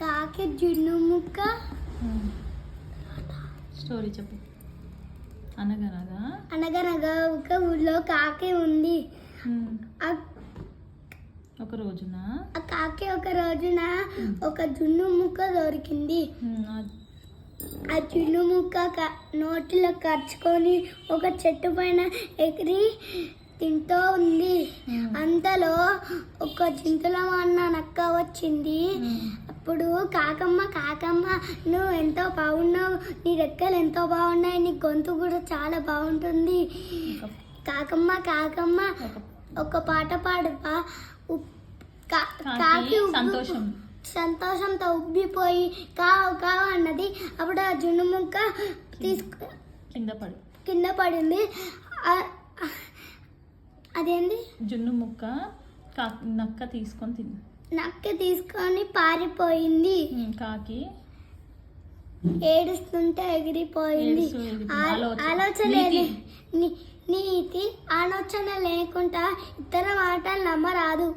కాకి జున్ను ముక్క. స్టోరీ చెప్పు. అనగనగా? అనగనగా ఒక ఊళ్ళో కాకి ఉంది. ఒక రోజున? ఆ కాకి ఒక రోజున ఒక జున్ను ముక్క దొరికింది. ఆ జున్ను ముక్క నోటిలో కరుచుకొని ఒక చెట్టు పైన ఎగిరి తింటూ ఉంది. అంతలో ఒక అన్న నక్క వచ్చింది. అప్పుడు కాకమ్మ కాకమ్మ నువ్వు ఎంతో బాగున్నావు. నీ రెక్కలు ఎంతో బాగున్నాయి. నీ గొంతు కూడా చాలా బాగుంటుంది. కాకమ్మ కాకమ్మ ఒక పాట కా- కాకి సంతోషం. సంతోషంతో ఉబ్బిపోయి కావు కావు అన్నది అప్పుడు ఆ జున్ను ముక్క తీసుకు కింద పడి కింద పడింది. అదేంది? జున్ను ముక్క నక్క తీసుకొని తింది నక్క తీసుకొని పారిపోయింది. కాకి. ఏడుస్తుంటే ఎగిరిపోయింది. ఆలోచన. నీతి ఆలోచన లేకుండా ఇతర మాటలు నమ్మరాదు.